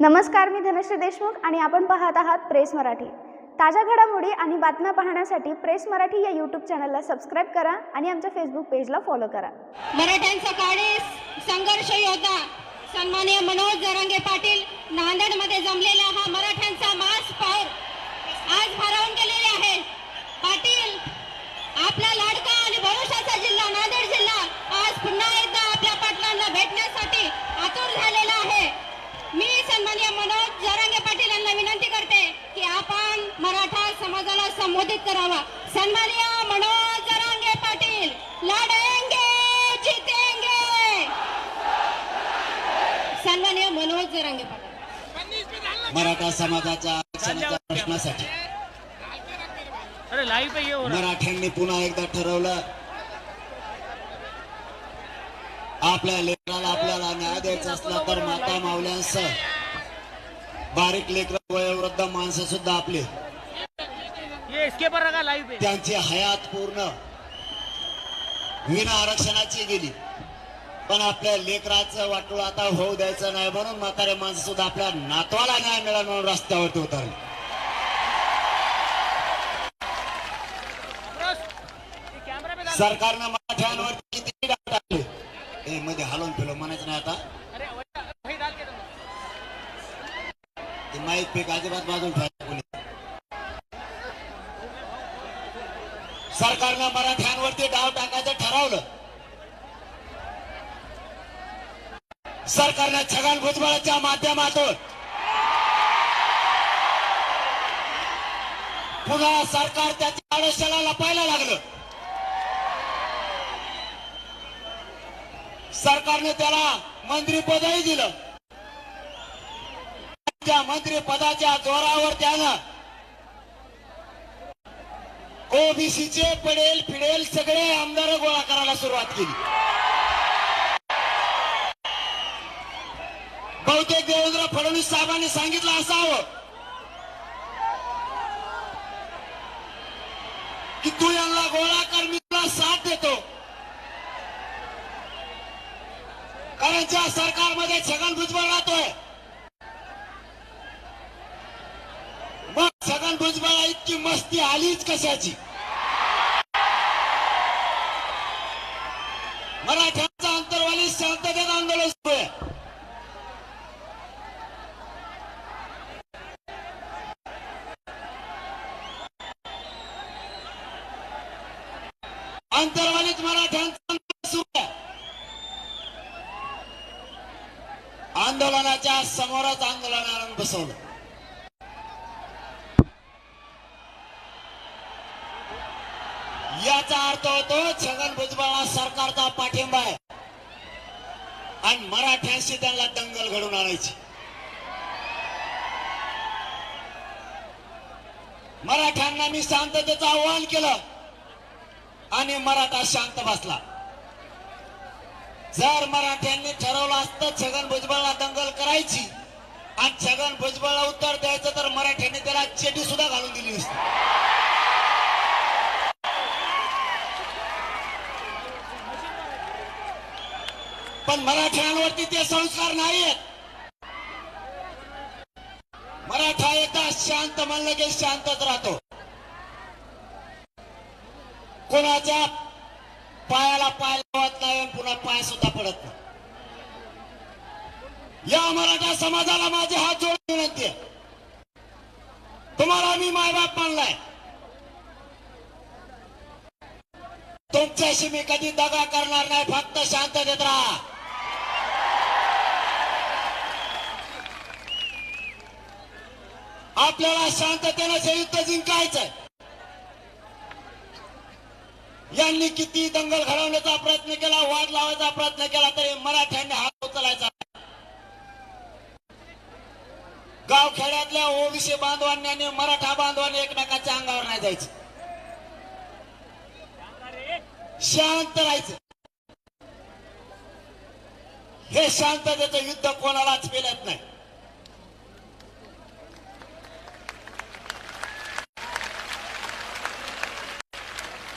नमस्कार मी धनश्री देशमुख आणि आपण पाहत आहात प्रेस मराठी. ताज्या घडामोडी आणि बातम्या पाहण्यासाठी प्रेस मराठी या यूट्यूब चॅनलला सबस्क्राईब करा आणि आमच्या फेसबुक पेजला फॉलो करा. मराठ्यांचा काळीस संघर्ष योद्धा सन्माननीय मनोज जरांगे पाटील नांदेडमध्ये जमलेला हा मराठ्यांचा मास पाऊर आज भारावून गेलेले आहे पाटील आपला लाडका आणि भविष्याचा जिल्हा नांदेड जिल्हा आज पुन्हा एकदा आपल्या पाटलांना भेटण्यासाठी आतुर झालेला आहे मी सन्माननीय मनोज जरांगे पाटील यांना विनंती करते की आपण मराठा समाजाला संबोधित करावा. सन्माननीय मनोज जरांगे पाटील लढेंगे जितेंगे. सन्माननीय मनोज जरांगे पाटील. मराठा समाजाच्या आरक्षणाच्या प्रश्नासाठी अरे लाईव्ह पे ये हो रहा मराठ्यांनी पुन्हा एकदा ठरवलं. आपल्या लेकराला आपल्याला न्याय द्यायचा असला तर माता मावल्यांसह बारीक लेकर वयोवृद्ध माणसं सुद्धा आपली. त्यांची हयात पूर्ण. विना आरक्षणाची गेली. पण आपल्या लेकराचं वाटोळ आता होऊ द्यायचं नाही म्हणून म्हातारे माणसं सुद्धा आपल्या नातवाला न्याय मिळाला म्हणून रस्त्यावरती उतरले. सरकारनं मराठ्यांवर किती मध्ये हलवून फिरव म्हणायचं नाही आता अरे वही वही डाल के दो ते पीक अजिबात बाजून सरकारनं मराठ्यांवरती डाव टाकायचं ठरवलं. सरकारनं छगन भुजबळाच्या माध्यमातून पुन्हा सरकार त्याच्या आडोशाला लपायला लागलं. सरकारने त्याला मंत्रीपदही दिलं. त्या मंत्रिपदाच्या जोरावर त्यानं ओबीसीचे पडेल फिडेल सगळे आमदार गोळा करायला सुरुवात केली. बहुतेक देवेंद्र फडणवीस साहेबांनी सांगितलं असावं की तू यांना गोळा कर मी तुला साथ देतो. कारण ज्या सरकारमध्ये छगन भुजबळ राहतोय छगन भुजबळ इतकी मस्ती आलीच कशाची? मराठ्यांचा अंतर्वाली शांततेत आंदोलन सुरू आहे. अंतर्वालीत मराठ्यांचं सुरू आहे. आंदोलनाच्या समोरच आंदोलनानं बसवलं याचा अर्थ होतो छगन भुजबळला सरकारचा पाठिंबा आहे. आणि मराठ्यांशी त्यांना दंगल घडून आणायची. मराठ्यांना मी शांततेचं आव्हान केलं आणि मराठा शांत बसला. जर मराठ्यांनी ठरवलं असतं छगन भुजबळला दंगल करायची आणि छगन भुजबळला उत्तर द्यायचं तर मराठ्यांनी त्याला चेटी सुद्धा घालून दिली असती पण मराठ्यांवरती ते संस्कार नाहीयेत. मराठा एकदा शांत म्हणलं की शांतच राहतो. कोणाच्या पायाला पाय लावत नाही आणि पुन्हा पाय सुद्धा पडत नाही. या मराठा समाजाला माझे हात जोडून विनंती आहे. तुम्हाला मी मायबाप मानलाय. तुमच्याशी मी कधी दगा करणार नाही फक्त शांततेत राहा. आपल्याला शांततेनं हे युद्ध जिंकायचंय. यांनी किती दंगल घडवण्याचा प्रयत्न केला वाद लावायचा प्रयत्न केला तरी मराठ्यांनी हात उचलायचा. गाव खेड्यातल्या ओबीसी बांधवांनी आणि मराठा बांधवांनी एकमेकाच्या अंगावर नाही जायचं. शांत राहायचं. हे शांततेचं युद्ध कोणालाच मिळत नाही.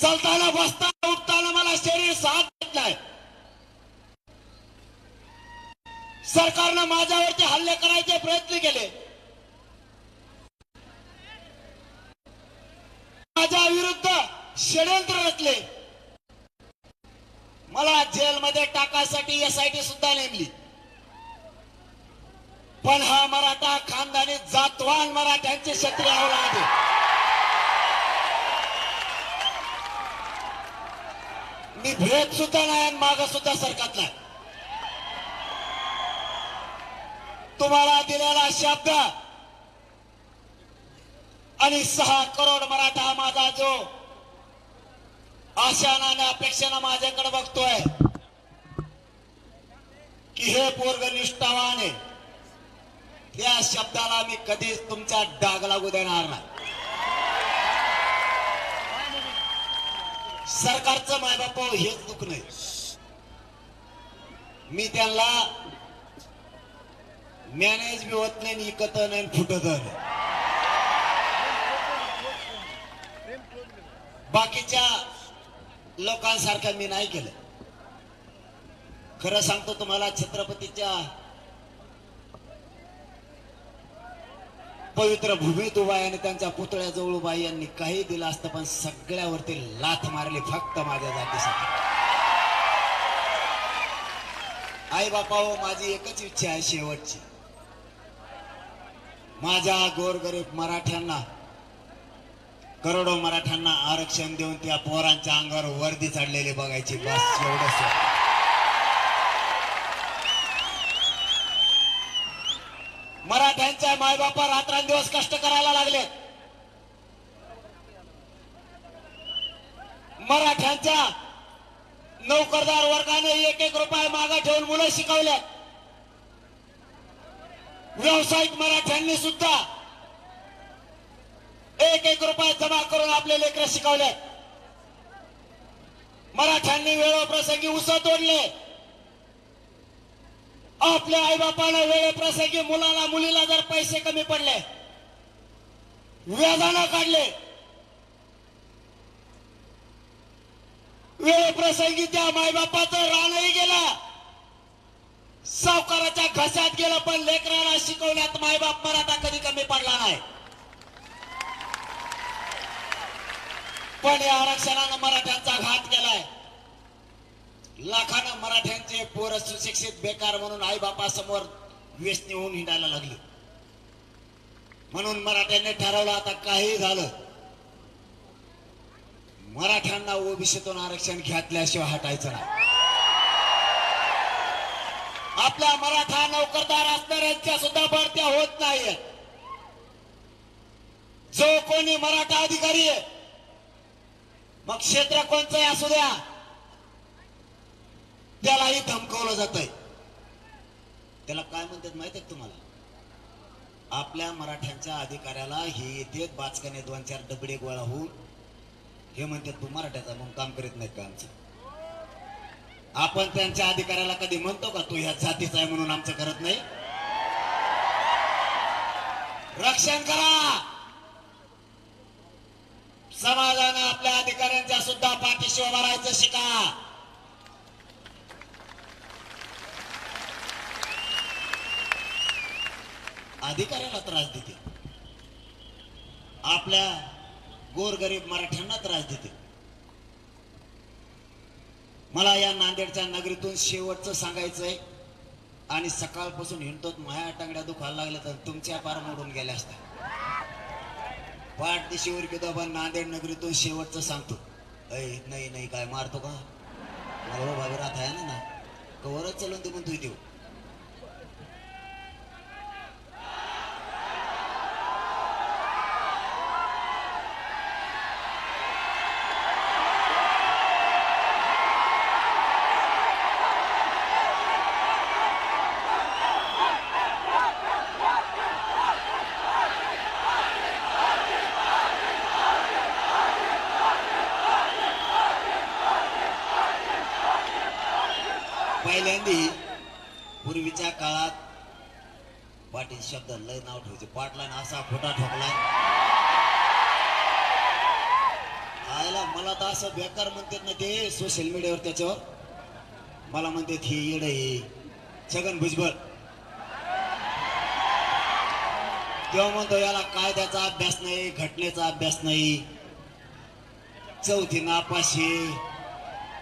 चालताना बसताना उठताना मला शरीर साथ देत नाही. सरकारनं माझ्यावरती हल्ले करायचे प्रयत्न केले. माझ्या विरुद्ध षडयंत्र रचले. मला जेलमध्ये टाकायसाठी एसआयटी सुद्धा नेमली. पण हा मराठा खानदानी जातवान मराठ्यांचे क्षत्रिय आहे मी भेट सुद्धा नाही आणि माग सुद्धा सरकत नाही. तुम्हाला दिलेला शब्द आणि सहा करोड मराठा माझा जो आशानं आणि अपेक्षेनं माझ्याकडे बघतोय की हे पोरग निष्ठावान आहे. या शब्दाला मी कधीच तुमच्या डाग लागू देणार नाही. सरकारचं मायबाप हेच दुःख नाही. मी त्यांना मॅनेज बी होत नाही इकत नाही फुटत नाही. बाकीच्या लोकांसारखं मी नाही केलं. खरं सांगतो तुम्हाला छत्रपतीच्या पवित्र भूमीत उभा आहे आणि त्यांच्या पुतळ्याजवळ उभा यांनी काही दिलं असतं पण सगळ्यावरती लाथ मारली फक्त माझ्या जातीसाठी. आई बापा हो माझी एकच इच्छा आहे शेवटची. माझ्या गोरगरीब मराठ्यांना करोडो मराठ्यांना आरक्षण देऊन त्या पोरांच्या अंगावर वर्दी चढलेली बघायची. बस एवढंच मराठा मायबापा रात्रंदिवस कष्ट करायला लागले मराठ्यांच्या नोकरदार वर्गाने एक एक रुपये मागे ठेवून मुलं शिकवल्या व्यावसायिक मराठ्यांनी सुद्धा एक एक रुपये जमा करून आपले लेकर शिकवले मराठ्यांनी वेळोप्रसंगी उसं तोडले. आपल्या आईबापानं वेळेप्रसंगी मुलाला मुलीला जर पैसे कमी पडले व्याजानं काढले वेळेप्रसंगी त्या मायबापाचं रानही गेला सावकाराच्या घशात गेलं पण लेकराला शिकवण्यात मायबाप मराठा कधी कमी पडला नाही. पण या आरक्षणानं मराठ्यांचा घात केलाय. लाखानं मराठ्यांचे पोर सुशिक्षित बेकार म्हणून आई समोर व्यसनी होऊन हिंडायला लागले. म्हणून मराठ्यांनी ठरवलं आता काही झालं. मराठ्यांना ओबीसीतून आरक्षण घेतल्याशिवाय हटायचं नाही. आपल्या मराठा नोकरदार असणाऱ्यांच्या सुद्धा भरत्या होत नाहीये जो कोणी मराठा अधिकारी आहे मग क्षेत्र कोणचं असू द्या त्यालाही धमकावलं जात आहे त्याला काय म्हणतात माहीत आहे तुम्हाला? आपल्या मराठ्यांच्या अधिकाऱ्याला हे येते बाचकाने दोन चार डबडे गोळा होऊन. हे म्हणतात तू मराठ्याचा म्हणून काम करीत नाही का आमचं? आपण त्यांच्या अधिकाऱ्याला कधी म्हणतो का तू ह्या जातीचा आहे म्हणून आमचं करत नाही? रक्षण करा! समाजानं आपल्या अधिकाऱ्यांच्या सुद्धा पाठीशी उभं राहायचं शिका! अधिकाऱ्याला त्रास देते. आपल्या गोरगरीब मराठ्यांना त्रास देते. मला या नांदेडच्या नगरीतून शेवटचं सांगायचंय. आणि सकाळपासून हिंडतोत माया टांगड्या दुखायला लागल्या तर तुमच्या पार मोडून गेल्या असत्या. पाठ दिशेवर किंवा पण नांदेड नगरीतून शेवटचं सांगतो. अय नाही नाही काय मारतो का? मला राहत आहे ना कवरच चलून ते तुझी देऊ पहिल्यांदी पूर्वीच्या काळात पाटील शब्द लय नाव ठेवायचे. पाटला असा खोटा ठोकला. आयला मला तर असं बेकार म्हणतात ना ते सोशल मीडियावर त्याच्यावर. मला म्हणतात हे येड हे छगन भुजबळ. तेव्हा म्हणतो याला कायद्याचा अभ्यास नाही घटनेचा अभ्यास नाही. चौथी नापाशी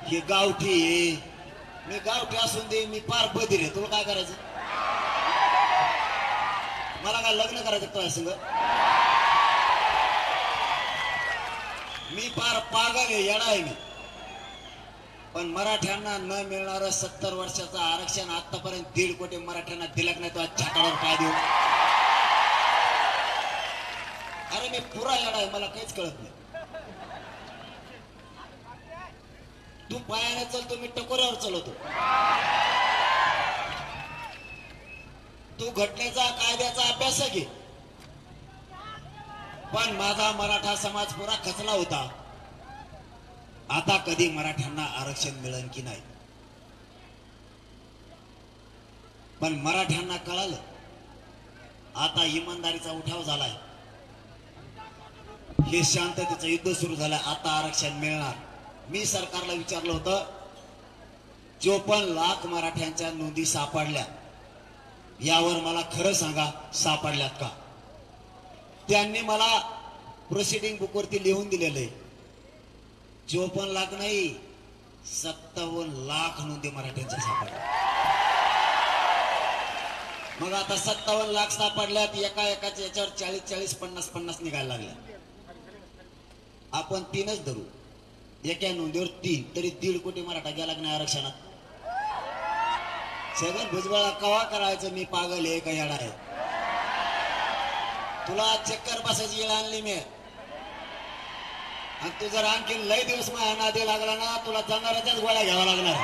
हे गावठी आहे. मी गावठी असून दे मी पार बधीर आहे. तुला काय करायचं? मला काय लग्न करायचं तुझ्या संग? मी फार पागल आहे येडा आहे मी. पण मराठ्यांना न मिळणारं सत्तर वर्षाचं आरक्षण आतापर्यंत दीड कोटी मराठ्यांना दिलं नाही तो आज छातावर काय देऊ अरे मी पुरा येडा आहे मला काहीच कळत नाही. तू पायाने चलतो मी टकोऱ्यावर चलवतो. तू घटनेचा कायद्याचा अभ्यास घे. पण माझा मराठा समाज पुरा खचला होता. आता कधी मराठ्यांना आरक्षण मिळेल की नाही? पण मराठ्यांना कळालं. आता इमानदारीचा उठाव झालाय. हे शांततेचं युद्ध सुरू झालं. आता आरक्षण मिळणार. मी सरकारला विचारलं होतं चोपन्न लाख मराठ्यांच्या नोंदी सापडल्या यावर मला खरं सांगा सापडल्यात का? त्यांनी मला प्रोसिडिंग बुकवरती लिहून दिलेलं आहे. चोपन्न लाख नाही सत्तावन्न लाख नोंदी मराठ्यांच्या सापडल्या. मग आता सत्तावन्न लाख सापडल्यात एका एकाच्या याच्यावर चाळीस चाळीस पन्नास पन्नास निघायला लागल्या. आपण तीनच धरू. एका नोंदीवर तीन तरी दीड कोटी मराठा गेला की नाही आरक्षणात? छगन भुजबळा कवा करायचं? मी पागल आहे का येणार आहे. तुला चक्कर बसायची येळ आणली मी. आणि तू जर आणखी लय दिवस माझ्या नादी लागला ना तुला जनावरांच्याच गोळ्या घ्यावा लागणार.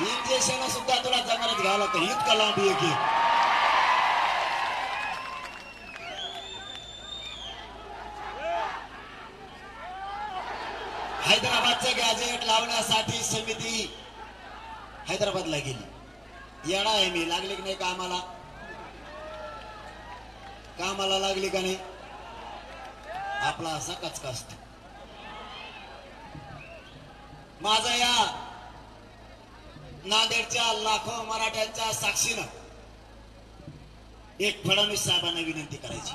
इंजेक्शन सुद्धा तुला जनावरच घ्यावं लागतं. इतकं लांब आहे की. हैदराबादचं गॅजेट लावण्यासाठी समिती हैदराबादला गेली. येणार आहे मी. लागली की नाही कामाला? कामाला लागली का नाही? आपला असा कचका असतो. माझा या नांदेडच्या लाखो मराठ्यांच्या साक्षीनं एक फडणवीस साहेबांना विनंती करायची.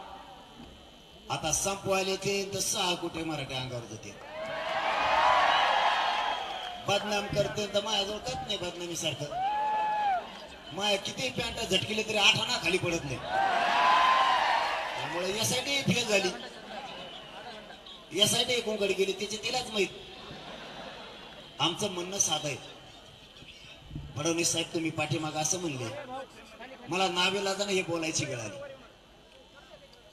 आता संपवायला ते तर सहा कुठे मराठी अंगावर जाते बदनाम करते तर माझ्याजवळ कत नाही बदनामी सारखं माया किती पॅन्ट झटकिले तरी आठ खाली पडत नाही. त्यामुळे यासाठी फेल झाली. यासाठी कोणकडे गेली त्याची तिलाच माहीत. आमचं म्हणणं साधं आहे. फडणवीस साहेब तुम्ही पाठीमाग असं म्हणले. मला नावेलाजानं हे बोलायची वेळ आली.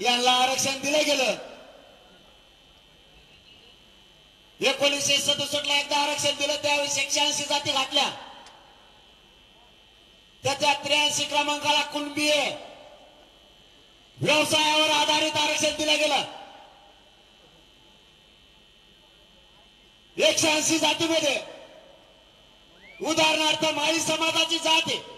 यांना आरक्षण दिलं गेलं. एकोणीसशे सदुसष्ट ला एकदा आरक्षण दिलं त्यावेळेस एकशे ऐंशी जाती घातल्या. त्याच्या त्र्याऐंशी क्रमांकाला कुणबी व्यवसायावर आधारित आरक्षण दिलं गेलं. एकशे ऐंशी जातीमध्ये उदाहरणार्थ माळी समाजाची जात आहे.